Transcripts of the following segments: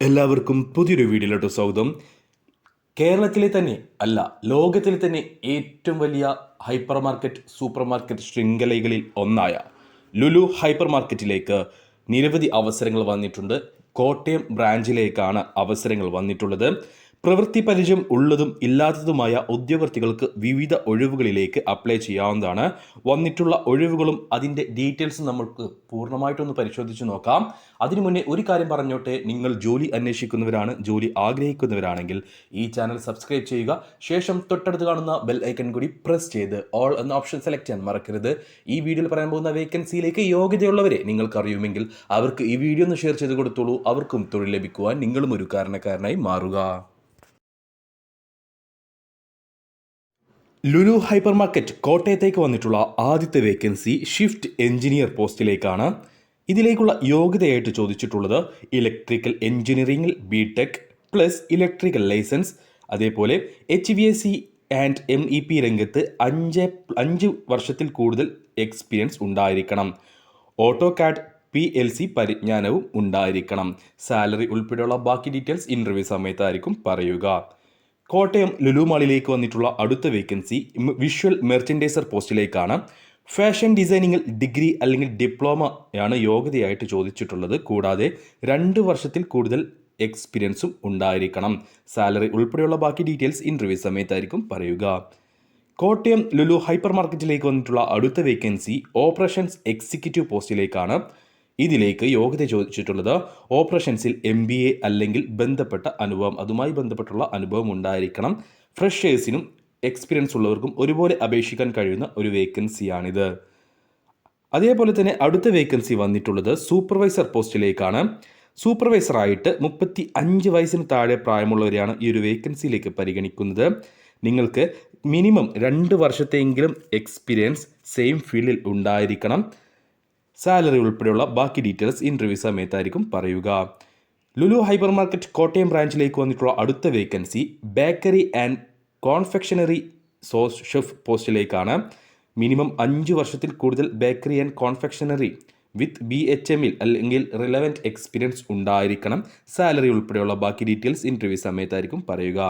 എല്ലാവർക്കും പുതിയൊരു വീഡിയോയിലോട്ട് സ്വാഗതം. കേരളത്തിലെ തന്നെ അല്ല ലോകത്തിലെ തന്നെ ഏറ്റവും വലിയ ഹൈപ്പർ മാർക്കറ്റ് സൂപ്പർ മാർക്കറ്റ് ശൃംഖലകളിൽ ഒന്നായ ലുലു ഹൈപ്പർ മാർക്കറ്റിലേക്ക് നിരവധി അവസരങ്ങൾ വന്നിട്ടുണ്ട്. കോട്ടയം ബ്രാഞ്ചിലേക്കാണ് അവസരങ്ങൾ വന്നിട്ടുള്ളത്. പ്രവൃത്തി പരിചയം ഉള്ളതും ഇല്ലാത്തതുമായ ഉദ്യോഗാർത്ഥികൾക്ക് വിവിധ ഒഴിവുകളിലേക്ക് അപ്ലൈ ചെയ്യാവുന്നതാണ്. വന്നിട്ടുള്ള ഒഴിവുകളും അതിന്റെ ഡീറ്റെയിൽസും നമുക്ക് പൂർണമായിട്ടൊന്ന് പരിശോധിച്ച് നോക്കാം. അതിനു മുന്നേ ഒരു കാര്യം പറഞ്ഞോട്ടെ. നിങ്ങൾ ജോലി അന്വേഷിക്കുന്നവരാണ് ജോലി ആഗ്രഹിക്കുന്നവരാണെങ്കിൽ ഈ ചാനൽ സബ്സ്ക്രൈബ് ചെയ്യുക. ശേഷം തൊട്ടടുത്ത് കാണുന്ന ബെൽ ഐക്കൺ കൂടി പ്രസ് ചെയ്ത് ഓൾ എന്ന ഓപ്ഷൻ സെലക്ട് ചെയ്യാൻ മറക്കരുത്. ഈ വീഡിയോയിൽ പറയാൻ പോകുന്ന വേക്കൻസിയിലേക്ക് യോഗ്യതയുള്ളവരെ നിങ്ങൾക്ക് അറിയുമെങ്കിൽ അവർക്ക് ഈ വീഡിയോ ഒന്ന് ഷെയർ ചെയ്ത് കൊടുത്തോളൂ. അവർക്കും തൊഴിൽ ലഭിക്കുവാൻ നിങ്ങളും ഒരു കാരണക്കാരനായി മാറുക. ലുലു ഹൈപ്പർ മാർക്കറ്റ് കോട്ടയത്തേക്ക് വന്നിട്ടുള്ള ആദ്യത്തെ വേക്കൻസി ഷിഫ്റ്റ് എഞ്ചിനീയർ പോസ്റ്റിലേക്കാണ്. ഇതിലേക്കുള്ള യോഗ്യതയായിട്ട് ചോദിച്ചിട്ടുള്ളത് ഇലക്ട്രിക്കൽ എഞ്ചിനീയറിംഗിൽ B tech plus electrical licence. അതേപോലെ H V S C and M E P രംഗത്ത് അഞ്ച് അഞ്ച് വർഷത്തിൽ കൂടുതൽ എക്സ്പീരിയൻസ് ഉണ്ടായിരിക്കണം. Auto card P L C പരിജ്ഞാനവും ഉണ്ടായിരിക്കണം. സാലറി ഉൾപ്പെടെയുള്ള ബാക്കി ഡീറ്റെയിൽസ് ഇന്റർവ്യൂ സമയത്തായിരിക്കും പറയുക. കോട്ടയം ലുലു മാളിലേക്ക് വന്നിട്ടുള്ള അടുത്ത വേക്കൻസി വിഷ്വൽ മെർച്ചൻഡൈസർ പോസ്റ്റിലേക്കാണ്. ഫാഷൻ ഡിസൈനിങ്ങിൽ ഡിഗ്രി അല്ലെങ്കിൽ ഡിപ്ലോമയാണ് യോഗ്യതയായിട്ട് ചോദിച്ചിട്ടുള്ളത്. കൂടാതെ രണ്ട് വർഷത്തിൽ കൂടുതൽ എക്സ്പീരിയൻസും ഉണ്ടായിരിക്കണം. സാലറി ഉൾപ്പെടെയുള്ള ബാക്കി ഡീറ്റെയിൽസ് ഇന്റർവ്യൂ സമയത്തായിരിക്കും പറയുക. കോട്ടയം ലുലു ഹൈപ്പർ മാർക്കറ്റിലേക്ക് വന്നിട്ടുള്ള അടുത്ത വേക്കൻസി ഓപ്പറേഷൻസ് എക്സിക്യൂട്ടീവ് പോസ്റ്റിലേക്കാണ്. ഇതിലേക്ക് യോഗ്യത ചോദിച്ചിട്ടുള്ളത് ഓപ്പറേഷൻസിൽ എം ബി എ അല്ലെങ്കിൽ ബന്ധപ്പെട്ട അനുഭവം. അതുമായി ബന്ധപ്പെട്ടുള്ള അനുഭവം ഉണ്ടായിരിക്കണം. ഫ്രഷേഴ്സിനും എക്സ്പീരിയൻസ് ഉള്ളവർക്കും ഒരുപോലെ അപേക്ഷിക്കാൻ കഴിയുന്ന ഒരു വേക്കൻസിയാണിത് അതേപോലെ തന്നെ അടുത്ത വേക്കൻസി വന്നിട്ടുള്ളത് സൂപ്പർവൈസർ പോസ്റ്റിലേക്കാണ്. സൂപ്പർവൈസറായിട്ട് മുപ്പത്തി അഞ്ച് വയസ്സിന് താഴെ പ്രായമുള്ളവരെയാണ് ഈ ഒരു വേക്കൻസിയിലേക്ക് പരിഗണിക്കുന്നത്. നിങ്ങൾക്ക് മിനിമം രണ്ട് വർഷത്തെങ്കിലും എക്സ്പീരിയൻസ് സെയിം ഫീൽഡിൽ ഉണ്ടായിരിക്കണം. സാലറി ഉൾപ്പെടെയുള്ള ബാക്കി ഡീറ്റെയിൽസ് ഇന്റർവ്യൂ സമയത്തായിരിക്കും പറയുക. ലുലു ഹൈപ്പർ മാർക്കറ്റ് കോട്ടയം ബ്രാഞ്ചിലേക്ക് വന്നിട്ടുള്ള അടുത്ത vacancy bakery and confectionery sous chef പോസ്റ്റിലേക്കാണ്. Minimum അഞ്ച് വർഷത്തിൽ കൂടുതൽ bakery and confectionery with B H എമ്മിൽ അല്ലെങ്കിൽ റിലവന്റ് എക്സ്പീരിയൻസ് ഉണ്ടായിരിക്കണം. സാലറി ഉൾപ്പെടെയുള്ള ബാക്കി ഡീറ്റെയിൽസ് ഇന്റർവ്യൂ സമയത്തായിരിക്കും പറയുക.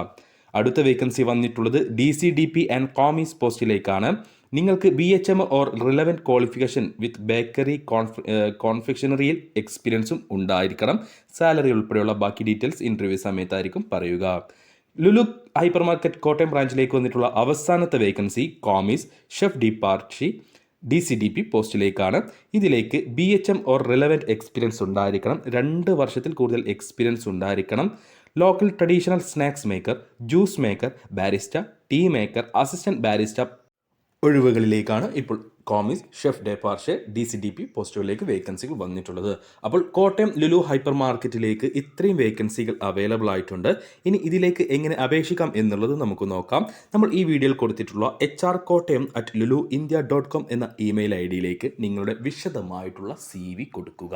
അടുത്ത വേക്കൻസി വന്നിട്ടുള്ളത് D C D P and commis പോസ്റ്റിലേക്കാണ്. നിങ്ങൾക്ക് B H M or relevant qualification with bakery conf കോൺഫെക്ഷനറിയിൽ എക്സ്പീരിയൻസും ഉണ്ടായിരിക്കണം. സാലറി ഉൾപ്പെടെയുള്ള ബാക്കി ഡീറ്റെയിൽസ് ഇന്റർവ്യൂ സമയത്തായിരിക്കും പറയുക. ലുലു ഹൈപ്പർ മാർക്കറ്റ് കോട്ടയം ബ്രാഞ്ചിലേക്ക് വന്നിട്ടുള്ള അവസാനത്തെ vacancy commis chef de partie D C D P പോസ്റ്റിലേക്കാണ്. ഇതിലേക്ക് B H M or relevant experience ഉണ്ടായിരിക്കണം. രണ്ട് വർഷത്തിൽ കൂടുതൽ എക്സ്പീരിയൻസ് ഉണ്ടായിരിക്കണം. Local traditional snacks maker juice maker barista tea maker assistant barista ഒഴിവുകളിലേക്കാണ് ഇപ്പോൾ commis chef de partie D C D P പോസ്റ്റുകളിലേക്ക് വേക്കൻസികൾ വന്നിട്ടുള്ളത്. അപ്പോൾ കോട്ടയം ലുലു ഹൈപ്പർ മാർക്കറ്റിലേക്ക് ഇത്രയും വേക്കൻസികൾ അവൈലബിൾ ആയിട്ടുണ്ട്. ഇനി ഇതിലേക്ക് എങ്ങനെ അപേക്ഷിക്കാം എന്നുള്ളത് നമുക്ക് നോക്കാം. നമ്മൾ ഈ വീഡിയോയിൽ കൊടുത്തിട്ടുള്ള H R Kottayam at Lulu India dot com എന്ന ഇമെയിൽ ഐ ഡിയിലേക്ക് നിങ്ങളുടെ വിശദമായിട്ടുള്ള സി വി കൊടുക്കുക.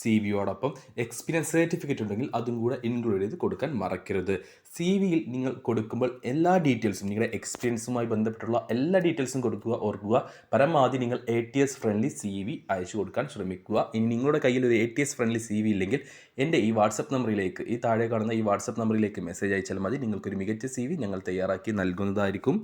സി വിയോടൊപ്പം എക്സ്പീരിയൻസ് സർട്ടിഫിക്കറ്റ് ഉണ്ടെങ്കിൽ അതും കൂടെ ഇൻക്ലൂഡ് ചെയ്ത് കൊടുക്കാൻ മറക്കരുത്. സി വിയിൽ നിങ്ങൾ കൊടുക്കുമ്പോൾ എല്ലാ ഡീറ്റെയിൽസും നിങ്ങളുടെ എക്സ്പീരിയൻസുമായി ബന്ധപ്പെട്ടുള്ള എല്ലാ ഡീറ്റെയിൽസും കൊടുക്കുക ഓർക്കുക. പരമാവധി നിങ്ങൾ A T S friendly C V അയച്ചു കൊടുക്കാൻ ശ്രമിക്കുക. ഇനി നിങ്ങളുടെ കയ്യിൽ ഒരു A T S friendly C V ഇല്ലെങ്കിൽ എന്റെ ഈ വാട്സപ്പ് നമ്പറിലേക്ക് ഈ താഴെ കാണുന്ന ഈ വാട്സപ്പ് നമ്പറിലേക്ക് മെസ്സേജ് അയച്ചാൽ മതി. നിങ്ങൾക്കൊരു മികച്ച സി വി ഞങ്ങൾ തയ്യാറാക്കി നൽകുന്നതായിരിക്കും.